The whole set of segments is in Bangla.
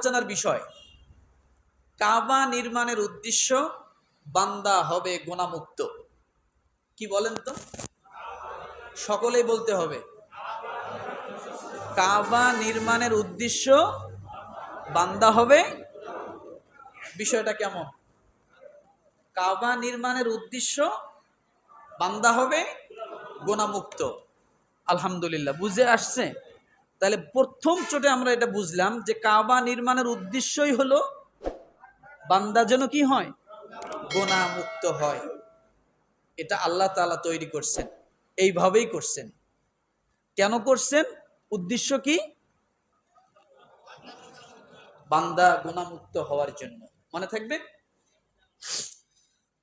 আলোচনার বিষয়, কাবা নির্মাণের উদ্দেশ্য বান্দা হবে গোনামুক্ত কি বলেন তো? সকলেই বলতে হবে। কাবা নির্মাণের উদ্দেশ্য বান্দা হবে, বিষয়টা কেমন? কাবা নির্মাণের উদ্দেশ্য বান্দা হবে গোনামুক্ত আলহামদুলিল্লাহ, বুঝে আসছে? তাহলে প্রথম চোটে আমরা এটা বুঝলাম যে কাবা নির্মাণের উদ্দেশ্যই হলো বান্দা যেন কি হয়? গোনা মুক্ত হয়। এটা আল্লাহ তালা তৈরি করছেন। এইভাবেই করছেন। কেন করছেন? উদ্দেশ্য কি? বান্দা গুণামুক্ত হওয়ার জন্য। মনে থাকবে?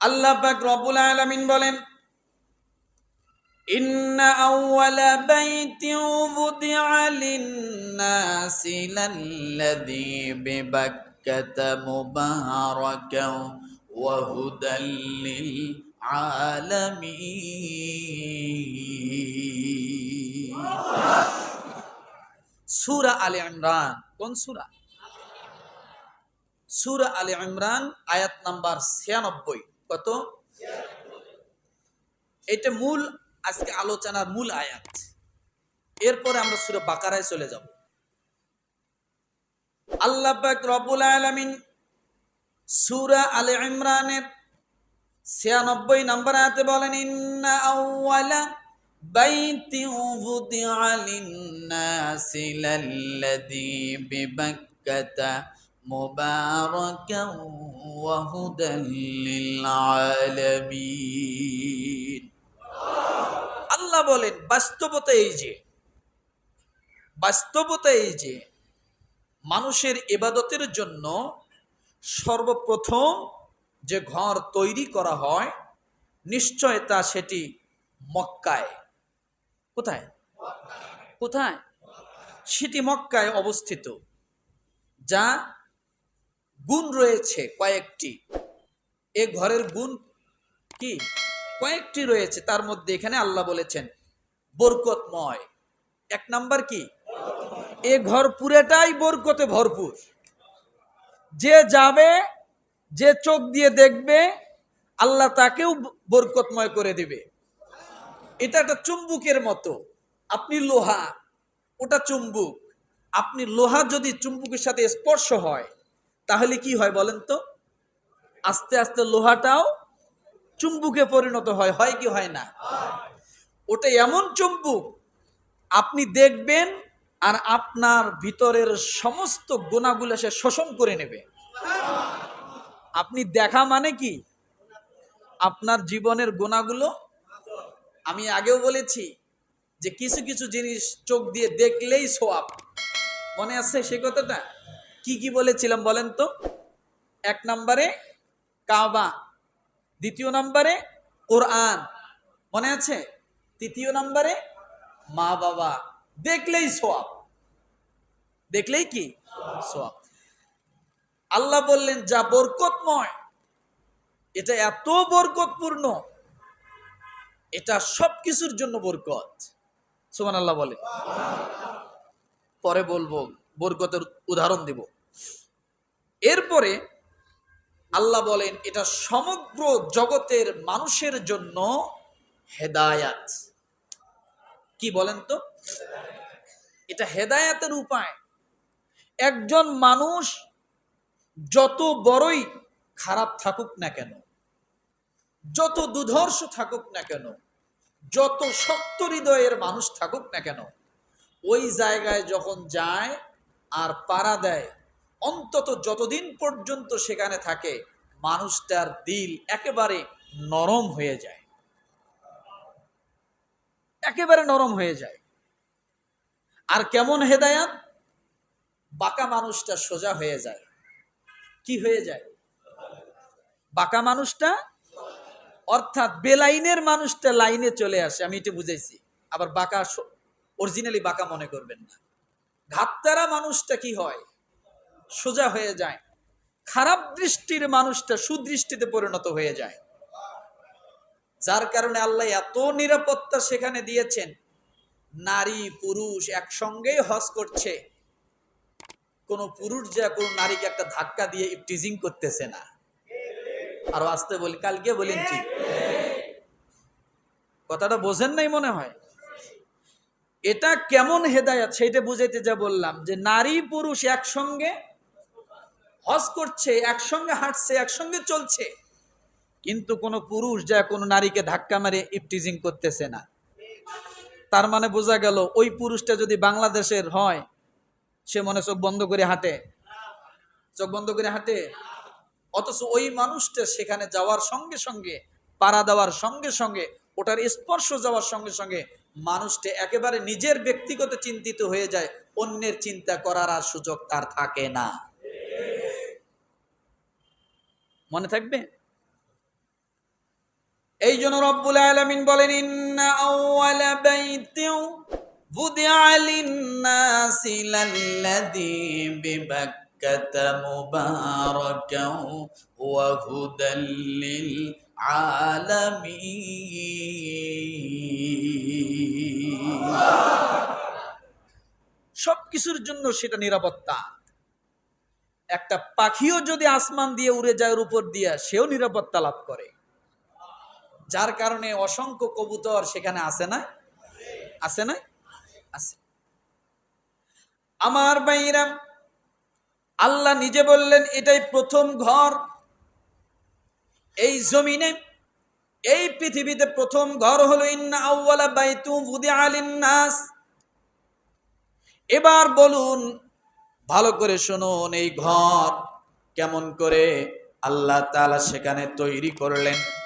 আল্লাহ পাক রব্বুল আলামিন বলেন إن أول بيت وضع للناس للذي ببكة مباركا وهدى للعالمين سورة آل عمران কোন সূরা সূরা আলে ইমরান আয়াত নাম্বার 96 কত এটা মূল আজকে আলোচনার মূল আয়াত। এরপরে আমরা সূরা বাকারায় চলে যাব। আল্লাহ পাক রব্বুল আলামিন সূরা আলে ইমরানের 96 নম্বর আয়াতে বলেন, ইন্না আউওয়ালা বাইতি উযিআ লিন-নাসি লাল্লাযী বিবাক্কাতা মুবারাকান ওয়া হুদাল লিল-আলামিন আল্লাহ বলেন, বাস্তবতা এই যে। বাস্তবতা এই যে, মানুষের এবাদতের জন্য সর্বপ্রথম যে ঘর তৈরি করা হয়, নিশ্চয় তা সেটি মক্কায়। কোথায়? কোথায়? সেটি মক্কায় অবস্থিত, যা গুণ রয়েছে কয়েকটি। এ ঘরের গুণ কি? কয়েকটি রয়েছে, তার মধ্যে এখানে আল্লাহ বলেছেন বরকতময়। এক নাম্বার কি? এ ঘর পুরেটাই বরকতে ভরপুর। যে যাবে, যে চোখ দিয়ে দেখবে, আল্লাহ তাকেও বরকতময় করে দিবে। এটা একটা চুম্বুকের মতো। আপনি লোহা, ওটা চুম্বুক। আপনি লোহা যদি চুম্বুকের সাথে স্পর্শ হয়, তাহলে কি হয় বলেন তো? আস্তে আস্তে লোহাটাও চুম্বুকে পরিণত হয়। হয় কি হয় না? ওটা এমন চুম্বুক আপনি দেখবেন আর আপনার ভিতরের সমস্ত গোনাগুলো সে শোষণ করে নেবে। আপনি দেখা মানে কি? আপনার জীবনের গোনাগুলো আমি আগেও বলেছি যে কিছু কিছু জিনিস চোখ দিয়ে দেখলেই সোয়াব। মনে আছে সে কথাটা? কি কি বলেছিলাম বলেন তো? এক নম্বরে কাবা, দ্বিতীয় নম্বরে কোরআন। মনে আছে? তৃতীয় নম্বরে মা বাবা। দেখলেই সোয়াব দেখলেই কি? সোয়াব আল্লাহ বললেন, যা বরকতময়, এটা এত বরকতপূর্ণ, এটা সব কিছুর জন্য বরকত। সুমান আল্লাহ বলে। পরে বলব, বরকতের উদাহরণ দিব। এরপরে আল্লাহ বলেন, এটা সমগ্র জগতের মানুষের জন্য হেদায়াত। কি বলেন তো? এটা হেদায়াতের উপায়। একজন মানুষ যত বড়ই খারাপ থাকুক না কেন, যত দুধর্ষ থাকুক না কেন, যত শক্ত হৃদয়ের মানুষ থাকুক না কেন, ওই জায়গায় যখন যায় আর পাড়া দেয়, অন্তত যতদিন পর্যন্ত সেখানে থাকে, মানুষটার দিল একেবারে নরম হয়ে যায়। একেবারে নরম হয়ে যায়। আর কেমন হেদায়াত? বাঁকা মানুষটা সোজা হয়ে যায়। কি হয়ে যায়? বাঁকা মানুষটা? অর্থাৎ বেলাইনের মানুষটা লাইনে চলে আসে, আমি এটা বুঝাইছি। আবার বাঁকা অরিজিনালি বাঁকা মনে করবেন না। ঘাত্তারা মানুষটা কি হয়? সোজা হয়ে যায়। খারাপ দৃষ্টির মানুষটা সুদৃষ্টিতে পরিণত হয়ে যায়। যার কারণে আল্লাহ এত নিরাপত্তা সেখানে দিয়েছেন। নারী, পুরুষ একসঙ্গেই হজ করছে। কোন পুরুষ যে কোন নারীকে একটা ধাক্কা দিয়ে টিজিং করতেছে না। আরও আসতে বলি কালকে বলেন ঠিক। কথাটা বোঝেন নাই মনে হয়? এটা কেমন হেদায়াত সেইটা বুঝাইতে যা বললাম যে নারী, পুরুষ একসঙ্গে হজ করছে, একসঙ্গে হাঁটছে, একসঙ্গে চলছে। কিন্তু কোনো পুরুষ যা কোনো নারীকে ধাক্কা মারে ইপটিজিং করতেছে না। তার মানে বোঝা গেল ওই পুরুষটা যদি বাংলাদেশের হয়, সে মনে চোখ বন্ধ করে হাঁটে। চোখ বন্ধ করে হাঁটে। অথচ ওই মানুষটা সেখানে যাওয়ার সঙ্গে সঙ্গে, পাড়া দেওয়ার সঙ্গে সঙ্গে, ওটার স্পর্শ যাওয়ার সঙ্গে সঙ্গে মানুষটা একেবারে নিজের ব্যক্তিগত চিন্তিত হয়ে যায়, অন্যের চিন্তা করার আর সুযোগ তার থাকে না। মনে থাকবে? এই জন্য রব্বুল আলামিন বলেন, ইন্না সব কিছুর জন্য সেটা নিরাপত্তা। একটা পাখিও যদি আসমান দিয়ে উড়ে যায় উপর দিয়ে সেও নিরাপত্তা লাভ করে। যার কারণে অসংখ্য কবুতর সেখানে আসে না? আসে না? আছে। আমার বাইরাম আল্লাহ নিজে বললেন, এটাই প্রথম ঘর। এই জমিনে, এই পৃথিবীতে প্রথম ঘর হলো, ইন্না লিন-নাস। এবার বলুন, ভালো করে শুনুন, এই ঘর কেমন করে আল্লাহ তাআলা সেখানে তৈরি করলেন।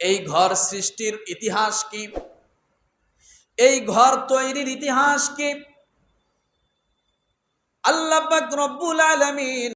এই ঘর সৃষ্টির ইতিহাস কি? এই ঘর তৈরির ইতিহাস কি? আল্লাহ রব্বুল আলামিন